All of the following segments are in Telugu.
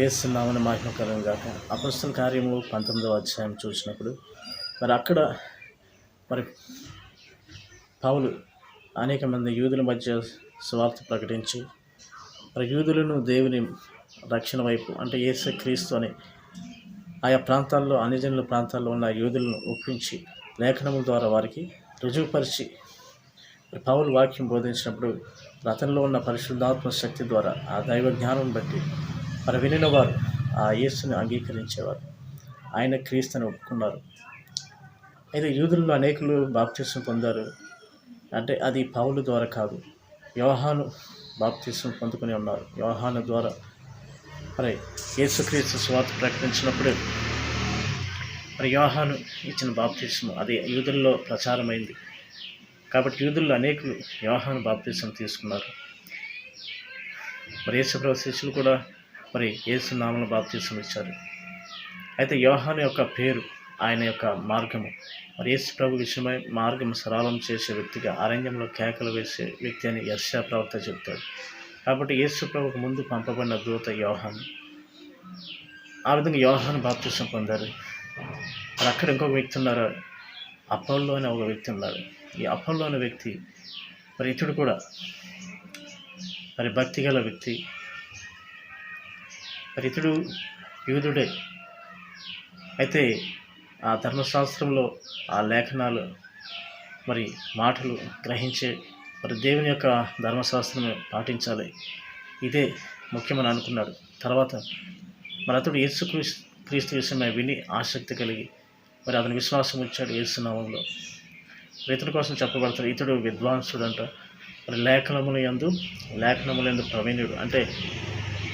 వేస్తున్నామని మహిమకరం కాక అపస్తుల కార్యము పంతొమ్మిదవ అధ్యాయం చూసినప్పుడు మరి అక్కడ మరి పౌలు అనేక మంది యూదుల మధ్య సువార్త ప్రకటించి మరి యూదులను దేవుని రక్షణ వైపు అంటే యేసు క్రీస్తు అని ఆయా ప్రాంతాల్లో అన్యజనుల ప్రాంతాల్లో ఉన్న యూదులను ఒప్పించి లేఖనముల ద్వారా వారికి రుజువుపరిచి మరి పౌలు వాక్యం బోధించినప్పుడు రతంలో అతనిలో ఉన్న పరిశుద్ధాత్మ శక్తి ద్వారా ఆ దైవ జ్ఞానం బట్టి మరి వినిన వారు ఆ యేసుని అంగీకరించేవారు. ఆయన క్రీస్తుని ఒప్పుకున్నారు. అయితే యూదుల్లో అనేకులు బాప్తీసం పొందారు. అంటే అది పౌలు ద్వారా కాదు వ్యవహాను బాప్తీసం పొందుకుని ఉన్నారు. యోహాను ద్వారా. మరి యేసుక్రీస్తు స్వార్థ ప్రకటించినప్పుడు మరి వ్యవహాను ఇచ్చిన బాప్తీసం అది యూదుల్లో ప్రచారమైంది. కాబట్టి యూదుల్లో అనేకులు వ్యవహాను బాప్తీసం తీసుకున్నారు. మరి యేసు శిష్యులు కూడా మరి ఏసునామను నామల ఇచ్చారు అయితే యోహాను యొక్క పేరు ఆయన యొక్క మార్గము. మరి యేసు ప్రభు విషయమై మార్గం సరళం చేసే వ్యక్తిగా అరణ్యంలో కేకలు వేసే వ్యక్తి అని యర్షా ప్రవక్త చెప్తాడు. కాబట్టి యేసు ప్రభుకు ముందు పంపబడిన దూత యోహాను. ఆ విధంగా యోహాను బాప్తీసం పొందారు. మరి అక్కడ ఇంకొక వ్యక్తి ఉన్నారు అప్పంలో అనే ఒక వ్యక్తి ఉన్నారు ఈ అప్పంలో అనే వ్యక్తి మరి ఇతడు కూడా మరి భక్తి గల వ్యక్తి. మరి ఇతడు యూదుడే. అయితే ఆ ధర్మశాస్త్రంలో ఆ లేఖనాలు మరి మాటలు గ్రహించే మరి దేవుని యొక్క ధర్మశాస్త్రం పాటించాలి. ఇదే ముఖ్యమని అనుకున్నాడు. తర్వాత మరి అతడు యేసు క్రీస్తు క్రీస్తు విషయమై విని ఆసక్తి కలిగి మరి అతని విశ్వాసం ఇచ్చాడు యేసునామంలో. ఇతడి కోసం చెప్పబడతాడు ఇతడు విద్వాంసుడు అంట మరి లేఖనములు యందు లేఖనములు యందు ప్రవీణుడు. అంటే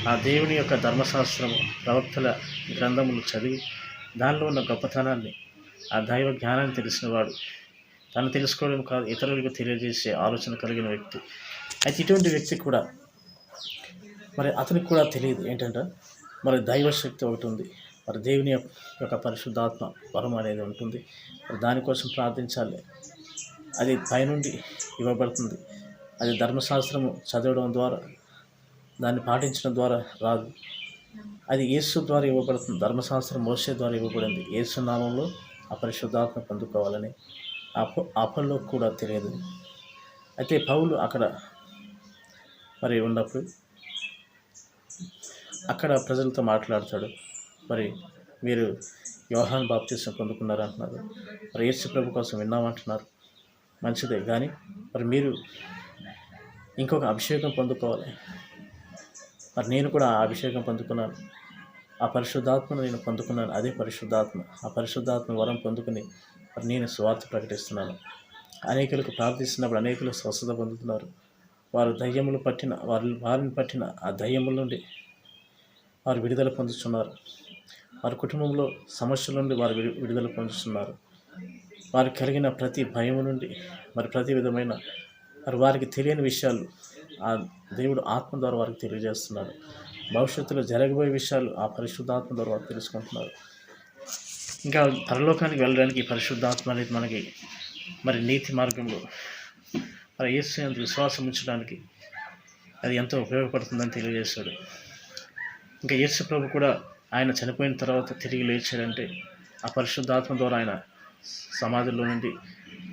ఆ దేవుని యొక్క ధర్మశాస్త్రము ప్రవక్తల గ్రంథములు చదివి దానిలో ఉన్న గొప్పతనాన్ని ఆ దైవ జ్ఞానాన్ని తెలిసినవాడు తను తెలుసుకోవడం కాదు ఇతరులకు తెలియజేసే ఆలోచన కలిగిన వ్యక్తి. అయితే ఇటువంటి వ్యక్తి కూడా మరి అతనికి కూడా తెలియదు. ఏంటంటే మరి దైవశక్తి ఒకటి ఉంది. మరి దేవుని యొక్క పరిశుద్ధాత్మ వరం అనేది ఉంటుంది. మరి దానికోసం ప్రార్థించాలి. అది పైనుండి ఇవ్వబడుతుంది. అది ధర్మశాస్త్రము చదవడం ద్వారా దాన్ని పాటించడం ద్వారా రాదు. అది యేసు ద్వారా ఇవ్వబడుతుంది. ధర్మశాస్త్రం మోసే ద్వారా ఇవ్వబడింది. యేసు నామంలో ఆ పరిశుద్ధాత్మ పొందుకోవాలని అప అపల్లో కూడా తెలియదు. అయితే పౌలు అక్కడ మరి ఉన్నప్పుడు అక్కడ ప్రజలతో మాట్లాడతాడు. మరి మీరు వ్యవహారం బాప్తీసం పొందుకున్నారు అంటున్నారు మరి యేసు ప్రభు కోసం విన్నామంటున్నారు. మంచిదే. కానీ మరి మీరు ఇంకొక అభిషేకం పొందుకోవాలి. మరి నేను కూడా ఆ అభిషేకం పొందుకున్నాను. ఆ పరిశుద్ధాత్మను నేను పొందుకున్నాను. అదే పరిశుద్ధాత్మ. ఆ పరిశుద్ధాత్మ వరం పొందుకుని మరి నేను స్వార్థ ప్రకటిస్తున్నాను. అనేకులకు ప్రార్థిస్తున్నప్పుడు అనేకులు స్వస్థత పొందుతున్నారు. వారు దయ్యములు పట్టిన వారి వారిని పట్టిన ఆ దయ్యముల నుండి వారు విడుదల పొందుతున్నారు వారి కుటుంబంలో సమస్యల నుండి వారు విడు విడుదల పొందుతున్నారు వారు కలిగిన ప్రతి భయము నుండి మరి ప్రతి విధమైన మరి వారికి తెలియని విషయాలు ఆ దేవుడు ఆత్మ ద్వారా వారికి తెలియజేస్తున్నాడు. భవిష్యత్తులో జరగబోయే విషయాలు ఆ పరిశుద్ధాత్మ ద్వారా వారు తెలుసుకుంటున్నారు. ఇంకా పరలోకానికి వెళ్ళడానికి పరిశుద్ధాత్మ అనేది మనకి మరి నీతి మార్గంలో మరి యేసు యందు విశ్వాసం ఉంచడానికి అది ఎంతో ఉపయోగపడుతుందని తెలియజేశాడు. ఇంకా యేసు ప్రభు కూడా ఆయన చనిపోయిన తర్వాత తిరిగి లేచాడంటే ఆ పరిశుద్ధాత్మ ద్వారా ఆయన సమాధిలో నుండి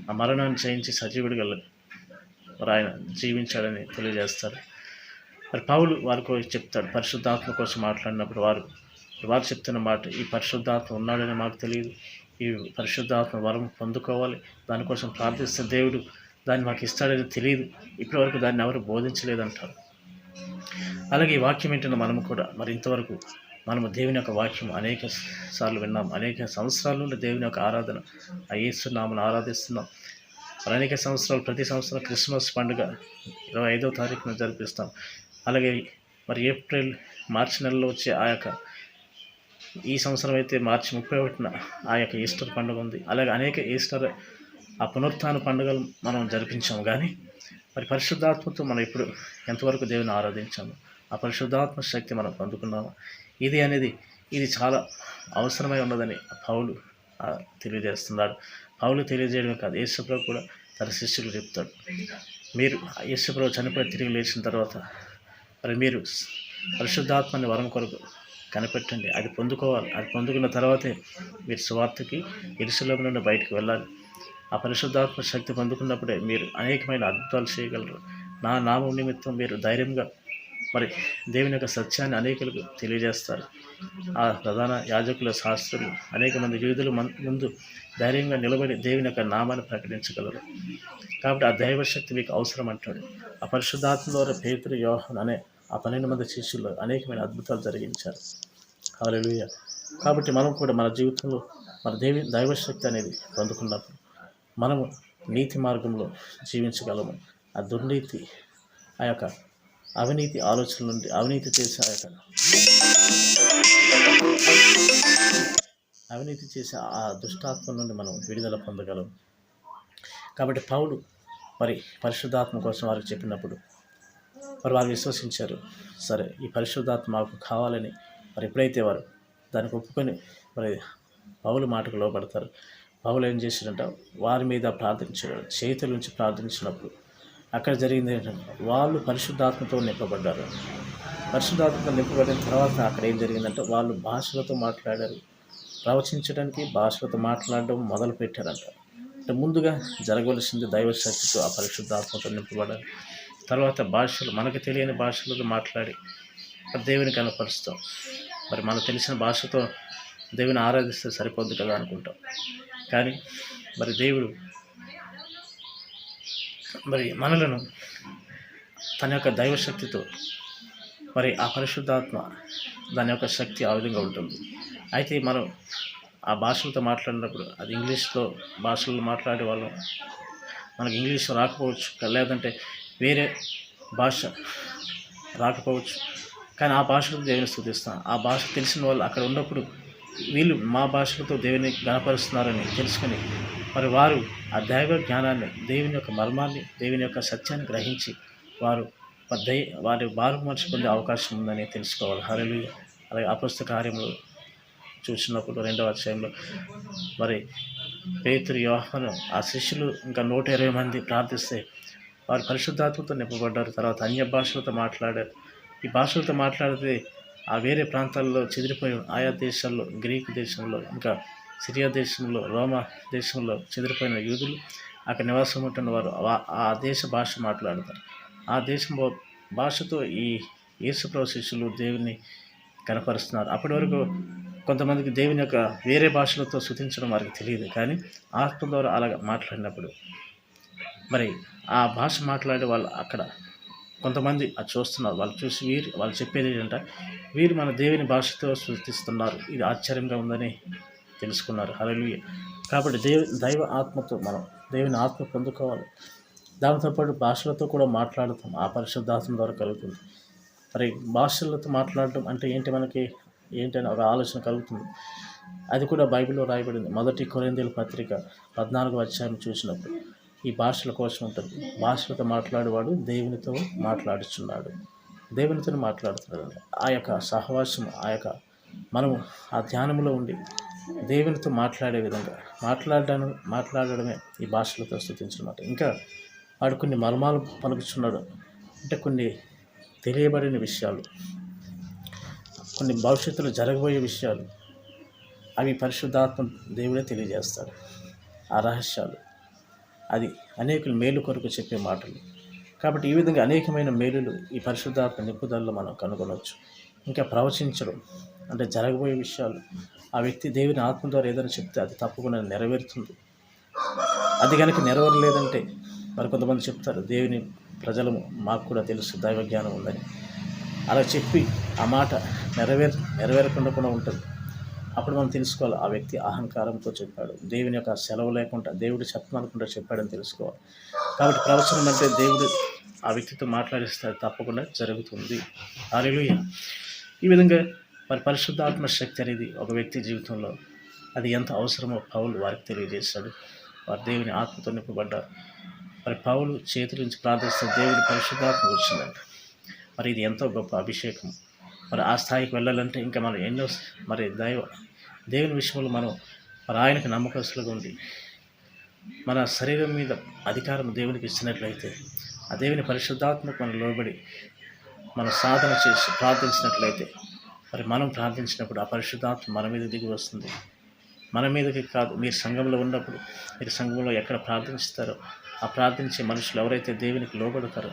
ఆ మరణాన్ని జయించి సజీవుడిగా మరి ఆయన జీవించాడని తెలియజేస్తారు. మరి పావులు వారికి చెప్తాడు పరిశుద్ధాత్మ కోసం మాట్లాడినప్పుడు వారు వారు చెప్తున్న మాట ఈ పరిశుద్ధాత్మ ఉన్నాడని మాకు తెలియదు. ఈ పరిశుద్ధాత్మ వరం పొందుకోవాలి. దానికోసం ప్రార్థిస్తే దేవుడు దాన్ని మాకు ఇస్తాడని తెలియదు. ఇప్పటివరకు దాన్ని ఎవరు బోధించలేదంటారు. అలాగే ఈ వాక్యం ఏంటంటే మనము కూడా మరి ఇంతవరకు మనము దేవుని యొక్క వాక్యం అనేక సార్లు విన్నాం. అనేక సంవత్సరాల నుండి దేవుని యొక్క ఆరాధన ఆ యేసునామను ఆరాధిస్తున్నాం. అనేక సంవత్సరాలు ప్రతి సంవత్సరం క్రిస్మస్ పండుగ ఇరవై ఐదో తారీఖున జరిపిస్తాం. అలాగే మరి ఏప్రిల్ మార్చి నెలలో వచ్చే ఆ యొక్క ఈ సంవత్సరం అయితే మార్చి ముప్పై ఒకటిన ఆ యొక్క ఈస్టర్ పండుగ ఉంది. అలాగే అనేక ఈస్టర్ ఆ పునరుత్థాన పండుగలు మనం జరిపించాము కానీ మరి పరిశుద్ధాత్మతో మనం ఇప్పుడు ఎంతవరకు దేవుని ఆరాధించాము? ఆ పరిశుద్ధాత్మ శక్తి మనం పొందుకున్నాము? ఇది అనేది ఇది చాలా అవసరమై ఉన్నదని పౌలు తెలియజేస్తున్నాడు. పౌలు తెలియజేయడమే కాదు. యేసుప్రభు కూడా తన శిష్యులు చెప్తాడు. మీరు యేసుప్రభు చనిపోయి తిరిగి లేచిన తర్వాత మరి మీరు పరిశుద్ధాత్మని వరం కొరకు కనిపెట్టండి. అది పొందుకోవాలి. అది పొందుకున్న తర్వాతే మీరు స్వార్థకి ఇరుసులో నుండి బయటకు వెళ్ళాలి. ఆ పరిశుద్ధాత్మ శక్తి పొందుకున్నప్పుడే మీరు అనేకమైన అద్భుతాలు చేయగలరు. నా నామం నిమిత్తం మీరు ధైర్యంగా మరి దేవుని యొక్క సత్యాన్ని అనేకులకు తెలియజేస్తారు. ఆ ప్రధాన యాజకుల శాస్త్రులు అనేక మంది యూదులు ముందు ధైర్యంగా నిలబడి దేవుని యొక్క నామాన్ని ప్రకటించగలరు. కాబట్టి ఆ దైవశక్తి మీకు అవసరం అంటాడు. ఆ పరిశుద్ధాత్మ ద్వారా పేతురు యోహన్ అనే ఆ పన్నెండు మంది శిష్యులు అనేకమైన అద్భుతాలు జరిగించారు. హల్లెలూయా. కాబట్టి మనం కూడా మన జీవితంలో మన దేవి దైవశక్తి అనేది పొందుకున్నప్పుడు మనము నీతి మార్గంలో జీవించగలము. ఆ దుర్నీతి ఆ యొక్క అవినీతి ఆలోచనల నుండి అవినీతి చేసే ఆ అవినీతి చేసే ఆ దుష్టాత్మ నుండి మనం విడుదల పొందగలం. కాబట్టి పౌలు మరి పరిశుద్ధాత్మ కోసం వారికి చెప్పినప్పుడు మరి వారు విశ్వసించారు. సరే ఈ పరిశుద్ధాత్మ మాకు కావాలని మరి ఎప్పుడైతే వారు దానికి ఒప్పుకొని మరి పౌలు మాటకు లోపడతారు పౌలు ఏం చేశారంట వారి మీద ప్రార్థించారు చేతుల నుంచి ప్రార్థించినప్పుడు అక్కడ జరిగింది ఏంటంటే వాళ్ళు పరిశుద్ధాత్మతో నింపబడ్డారు. పరిశుద్ధాత్మతో నింపబడిన తర్వాత అక్కడ ఏం జరిగిందంటే వాళ్ళు భాషలతో మాట్లాడారు. ప్రవచించడానికి భాషలతో మాట్లాడడం మొదలు పెట్టారంట అంటే ముందుగా జరగవలసింది దైవశక్తితో ఆ పరిశుద్ధాత్మతో నింపబడాలి. తర్వాత భాషలు మనకు తెలియని భాషలతో మాట్లాడి మరి దేవుని కనపరుస్తాం మరి మనకు తెలిసిన భాషతో దేవుని ఆరాధిస్తే సరిపోద్ది కదా అనుకుంటాం. కానీ మరి దేవుడు మరి మనలను తన యొక్క దైవశక్తితో మరి ఆ పరిశుద్ధాత్మ దాని యొక్క శక్తి ఆ విధంగా ఉంటుంది. అయితే మనం ఆ భాషలతో మాట్లాడినప్పుడు అది ఇంగ్లీష్లో భాషల్లో మాట్లాడే వాళ్ళం. మనకి ఇంగ్లీష్ రాకపోవచ్చు లేదంటే వేరే భాష రాకపోవచ్చు. కానీ ఆ భాషలో దేవుని స్థుతిస్తాం. ఆ భాష తెలిసిన వాళ్ళు అక్కడ ఉన్నప్పుడు వీళ్ళు మా భాషలతో దేవుని గణపరుస్తున్నారని తెలుసుకొని మరి వారు ఆ దైవ జ్ఞానాన్ని దేవుని యొక్క మర్మాన్ని దేవుని యొక్క సత్యాన్ని గ్రహించి వారు దై వారి బారు మనిషి పొందే అవకాశం ఉందని తెలుసుకోవాలి. హరలు అలాగే అపస్త కార్యములు చూసినప్పుడు రెండవ అధ్యాయంలో మరి పేతురు వ్యవహారం ఆ శిష్యులు ఇంకా నూట ఇరవై మంది ప్రార్థిస్తే వారు పరిశుద్ధాత్మతో నింపబడ్డారు. తర్వాత అన్య భాషలతో మాట్లాడారు. ఈ భాషలతో మాట్లాడితే ఆ వేరే ప్రాంతాల్లో చెదిరిపోయి ఆయా దేశాల్లో గ్రీకు దేశంలో ఇంకా సిరియా దేశంలో రోమా దేశంలో చెదిరిపోయిన యూదులు అక్కడ నివాసం ఉంటున్న వారు ఆ- ఆ దేశ భాష మాట్లాడతారు. ఆ దేశం భా- భాషతో ఈ యేసుప్రభు శిష్యులు దేవుని కనపరుస్తున్నారు. అప్పటి వరకు కొంతమందికి దేవుని యొక్క వేరే భాషలతో శుతించడం వారికి తెలియదు. కానీ ఆత్మ ద్వారా అలాగ మాట్లాడినప్పుడు మరి ఆ భాష మాట్లాడే వాళ్ళు అక్కడ కొంతమంది అది చూస్తున్నారు. వాళ్ళు చూసి వీరు వాళ్ళు చెప్పేది ఏంటంటే వీరు మన దేవుని భాషతో సృష్టిస్తున్నారు ఇది ఆశ్చర్యంగా ఉందని తెలుసుకున్నారు. హల్లెలూయా. కాబట్టి దేవ దైవ ఆత్మతో మనం దేవుని ఆత్మ పొందుకోవాలి. దాంతోపాటు భాషలతో కూడా మాట్లాడతాం. ఆ పరిశుద్ధాత్మ ద్వారా కలుగుతుంది. మరి భాషలతో మాట్లాడటం అంటే ఏంటి మనకి? ఏంటని ఒక ఆలోచన కలుగుతుంది. అది కూడా బైబిల్లో రాయబడింది. మొదటి కొరిందేల పత్రిక పద్నాలుగు అధ్యాయం చూసినప్పుడు ఈ భాషల కోసం ఉంటుంది. భాషలతో మాట్లాడేవాడు దేవునితో మాట్లాడుచున్నాడు. దేవునితో మాట్లాడుతున్నాడు. ఆ యొక్క సహవాసం ఆ యొక్క మనము ఆ ధ్యానంలో ఉండి దేవునితో మాట్లాడే విధంగా మాట్లాడడం మాట్లాడడమే ఈ భాషలతో స్థుతించడం ఇంకా వాడు కొన్ని మర్మాలు పలుకుచున్నాడు. అంటే కొన్ని తెలియబడిన విషయాలు కొన్ని భవిష్యత్తులో జరగబోయే విషయాలు అవి పరిశుద్ధాత్మ దేవుడే తెలియజేస్తాడు. ఆ రహస్యాలు అది అనేకులు మేలు కొరకు చెప్పే మాటలు. కాబట్టి ఈ విధంగా అనేకమైన మేలులు ఈ పరిశుద్ధాత్మ నిపుదలలో మనం కనుగొనవచ్చు. ఇంకా ప్రవచించడం అంటే జరగబోయే విషయాలు ఆ వ్యక్తి దేవుని ఆత్మ ద్వారా ఏదైనా చెప్తే అది తప్పకుండా నెరవేరుతుంది. అది కనుక నెరవేరలేదంటే మరి కొంతమంది చెప్తారు దేవుని ప్రజలము మాకు కూడా తెలుసు దైవ జ్ఞానం ఉందని. అలా చెప్పి ఆ మాట నెరవేర్ నెరవేరకుండా కూడా ఉంటుంది. అప్పుడు మనం తెలుసుకోవాలి ఆ వ్యక్తి అహంకారంతో చెప్పాడు దేవుని యొక్క సెలవు లేకుండా దేవుడు చెప్పమనుకుంటా చెప్పాడని తెలుసుకోవాలి. కాబట్టి ప్రవచనం అంటే దేవుడు ఆ వ్యక్తితో మాట్లాడిస్తే అది తప్పకుండా జరుగుతుంది. హల్లెలూయా. ఈ విధంగా మరి పరిశుద్ధాత్మ శక్తి అనేది ఒక వ్యక్తి జీవితంలో అది ఎంత అవసరమో పౌలు వారికి తెలియజేశాడు. వారు దేవుని ఆత్మతో నింపబడ్డారు. మరి పౌలు చేతుల నుంచి ప్రార్థిస్తే దేవుని పరిశుద్ధాత్మ వచ్చిందంట. మరి ఇది ఎంతో గొప్ప అభిషేకం. మరి ఆ స్థాయికి వెళ్ళాలంటే ఇంకా మనం ఎన్నో మరి దైవ దేవుని విషయంలో మనం మరి ఆయనకు నమ్మకస్తులుగా ఉండి మన శరీరం మీద అధికారం దేవునికి ఇచ్చినట్లయితే ఆ దేవుని పరిశుద్ధాత్మకు మనం లోబడి మన సాధన చేసి ప్రార్థించినట్లయితే మరి మనం ప్రార్థించినప్పుడు ఆ పరిశుద్ధాత్మ మన మీద దిగి వస్తుంది. మన మీదకి కాదు మీరు సంఘంలో ఉన్నప్పుడు మీరు సంఘంలో ఎక్కడ ప్రార్థిస్తారో ఆ ప్రార్థించే మనుషులు ఎవరైతే దేవునికి లోబడతారో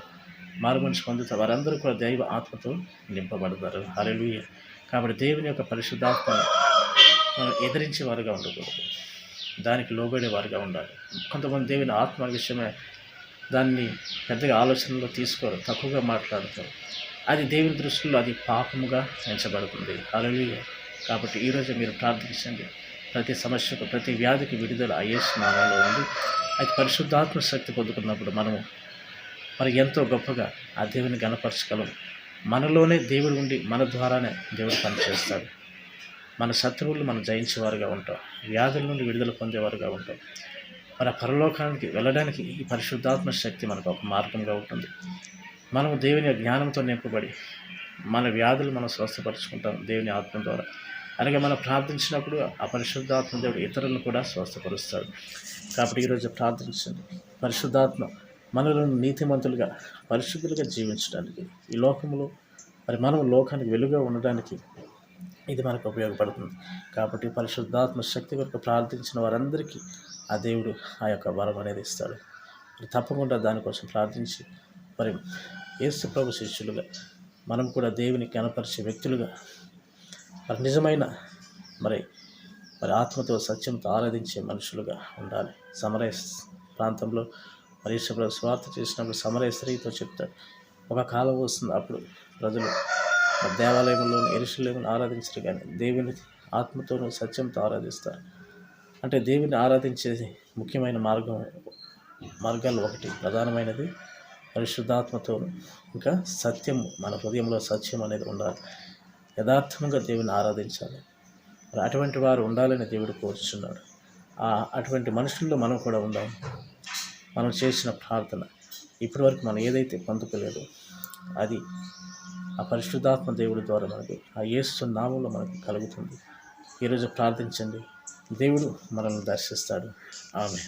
మారు మనిషి పొందుతారు వారందరూ కూడా దైవ ఆత్మతో నింపబడతారు. హల్లెలూయా. కాబట్టి దేవుని యొక్క పరిశుద్ధాత్మను మనం ఎదిరించే వారుగా ఉండకూడదు. దానికి లోబడే వారుగా ఉండాలి. కొంతమంది దేవుని ఆత్మ విషయమే దాన్ని పెద్దగా ఆలోచనలో తీసుకోరు తక్కువగా మాట్లాడతారు. అది దేవుని దృష్టిలో అది పాపముగా ఎంచబడుతుంది. అలాగే కాబట్టి ఈరోజు మీరు ప్రార్థించండి. ప్రతి సమస్యకు ప్రతి వ్యాధికి విడుదల అయ్యే నామాలో ఉంది అది పరిశుద్ధాత్మ శక్తి పొందుకున్నప్పుడు మనము మరి ఎంతో గొప్పగా ఆ దేవుని గణపరచగలం. మనలోనే దేవుడు ఉండి మన ద్వారానే దేవుడు పనిచేస్తాడు. మన శత్రువులు మనం జయించేవారుగా ఉంటాం. వ్యాధుల నుండి విడుదల పొందేవారుగా ఉంటాం. మన పరలోకానికి వెళ్ళడానికి ఈ పరిశుద్ధాత్మ శక్తి మనకు ఒక మార్గంగా ఉంటుంది. మనం దేవుని జ్ఞానంతో నింపబడి మన వ్యాధులు మనం స్వస్థపరుచుకుంటాం దేవుని ఆత్మ ద్వారా. అలాగే మనం ప్రార్థించినప్పుడు ఆ పరిశుద్ధాత్మ దేవుడు ఇతరులను కూడా స్వస్థపరుస్తాడు. కాబట్టి ఈరోజు ప్రార్థించండి. పరిశుద్ధాత్మ మనలో నీతిమంతులుగా పరిశుద్ధులుగా జీవించడానికి ఈ లోకంలో మరి మనం లోకానికి వెలుగుగా ఉండడానికి ఇది మనకు ఉపయోగపడుతుంది. కాబట్టి పరిశుద్ధాత్మ శక్తి కొరకు ప్రార్థించిన వారందరికీ ఆ దేవుడు ఆ యొక్క వరం అనేది ఇస్తాడు. మరి తప్పకుండా దానికోసం ప్రార్థించి మరి యేసు ప్రభు శిష్యులుగా మనం కూడా దేవుని కనపరిచే వ్యక్తులుగా మరి నిజమైన మరి మరి ఆత్మతో సత్యంతో ఆరాధించే మనుషులుగా ఉండాలి. సమరయ ప్రాంతంలో మరి యేసుప్రభు స్వార్థ చేసినప్పుడు సమరయ స్త్రీతో చెప్తాడు ఒక కాలం వస్తుంది అప్పుడు ప్రజలు మరి దేవాలయంలో ఆరాధించరు కానీ దేవుని ఆత్మతోనూ సత్యంతో ఆరాధిస్తారు. అంటే దేవుని ఆరాధించేది ముఖ్యమైన మార్గం మార్గాలు ఒకటి ప్రధానమైనది పరిశుద్ధాత్మతో ఇంకా సత్యం మన హృదయంలో సత్యం అనేది ఉండాలి. యథార్థంగా దేవుని ఆరాధించాలి. మరి అటువంటి వారు ఉండాలని దేవుడు కోరుచున్నాడు. ఆ అటువంటి మనుషుల్లో మనం కూడా ఉందాం. మనం చేసిన ప్రార్థన ఇప్పటివరకు మనం ఏదైతే పొందుకోలేదో అది ఆ పరిశుద్ధాత్మ దేవుడి ద్వారా మనకి ఆ యేసు నామంలో మనకు కలుగుతుంది. ఈరోజు ప్రార్థించండి. దేవుడు మనల్ని దర్శిస్తాడు. ఆమె